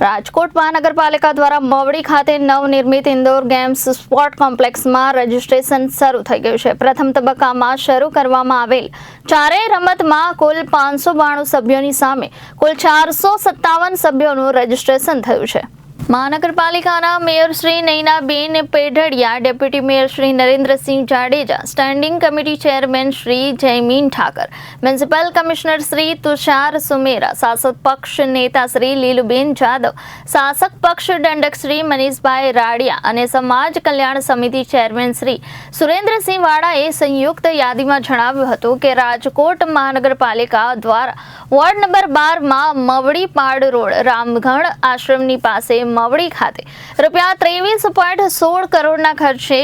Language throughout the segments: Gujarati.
રાજકોટ મહાનગરપાલિકા દ્વારા મવડી ખાતે નવનિર્મિત ઇન્ડોર ગેમ્સ સ્પોર્ટ કોમ્પ્લેક્સમાં રજીસ્ટ્રેશન શરૂ થઈ ગયું છે. પ્રથમ તબક્કામાં શરૂ કરવામાં આવેલ ચારેય રમતમાં કુલ પાંચસો બાણું સભ્યોની સામે કુલ ચારસો સત્તાવન સભ્યોનું રજીસ્ટ્રેશન થયું છે. મહાનગરપાલિકાના mayor Shri Nainaben Pedhadiya, deputy mayor Shri Narendrasinh Jadeja, standing committee chairman Shri Jaymin Thakar, municipal commissioner Shri Tushar Sumera, શાસક પક્ષ નેતા શ્રી લીલુબેન જાદવ, શાસક પક્ષ દંડક શ્રી મનીષભાઈ રાડિયા અને સમાજ કલ્યાણ સમિતિ ચેરમેન શ્રી સુરેન્દ્રસિંહ વાળાએ સંયુક્ત યાદીમાં જણાવ્યું હતું કે રાજકોટ મહાનગરપાલિકા દ્વારા વોર્ડ નંબર બારમાં મવડી પાડ રોડ રામગણ આશ્રમની પાસે મવડી ખાતે. રૂપિયા ત્રેવીસ પોઈન્ટ સોળ કરોડના ખર્ચે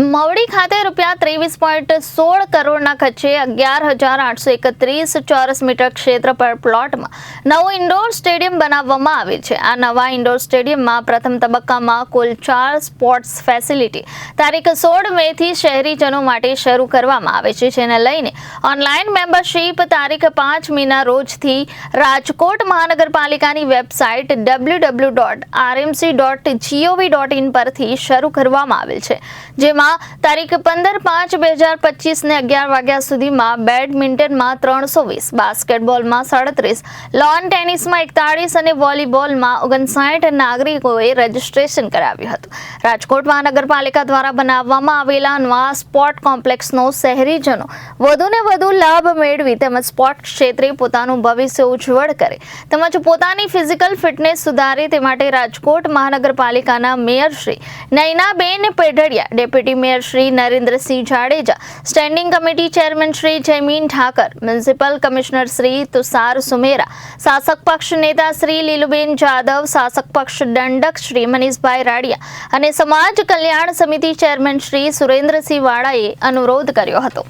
મવડી ખાતે રૂપિયા ત્રેવીસ પોઈન્ટ સોળ કરોડના ખર્ચે અગિયાર હજાર આઠસો એકત્રીસ ચોરસ મીટર ક્ષેત્ર પર પ્લોટમાં નવું ઇન્ડોર સ્ટેડિયમ બનાવવામાં આવે છે. આ નવા ઇન્ડોર સ્ટેડિયમમાં પ્રથમ તબક્કામાં કુલ ચાર સ્પોર્ટ્સ ફેસિલિટી તારીખ સોળ મેથી શહેરીજનો માટે શરૂ કરવામાં આવે છે, જેને લઈને ઓનલાઈન મેમ્બરશીપ તારીખ પાંચ મેના રોજથી રાજકોટ મહાનગરપાલિકાની website W W dot RMC dot GOV dot in પરથી શરૂ કરવામાં આવેલ છે, જેમાં તારીખ પંદર પાંચ બે હજાર પચીસને અગિયાર વાગ્યા સુધીમાં બેડમિન્ટનમાં ત્રણસો વીસ, બાસ્કેટબોલમાં સાડત્રીસ લોન ટેનિસમાં એકતાળીસ અને વોલીબોલમાં ઓગણસાઠ નાગરિકોએ રજીસ્ટ્રેશન કરાવ્યું હતું. રાજકોટ મહાનગરપાલિકા દ્વારા બનાવવામાં આવેલા નવા સ્પોર્ટ કોમ્પ્લેક્સનો શહેરીજનો વધુને વધુ લાભ મેળવી તેમજ સ્પોર્ટ ક્ષેત્રે પોતાનું ભવિષ્ય ઉજ્જવળ કરે તેમજ પોતાની ફિઝિકલ ફિટનેસ સુધારે તે માટે રાજકોટ મહાનગરપાલિકાના mayor Shri Nainaben Pedhadiya deputy mayor Shri Narendrasinh Jadeja, standing committee chairman Shri Jaymin Thakar, municipal commissioner Shri Tushar Sumera, શાસક પક્ષ નેતા શ્રી લીલુબેન જાદવ, શાસક પક્ષ દંડક શ્રી મનીષભાઈ રાડિયા અને સમાજ કલ્યાણ સમિતિ ચેરમેન શ્રી સુરેન્દ્રસિંહ વાળાએ અનુરોધ કર્યો હતો.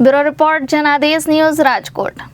Bureau report Janadesh news Rajkot.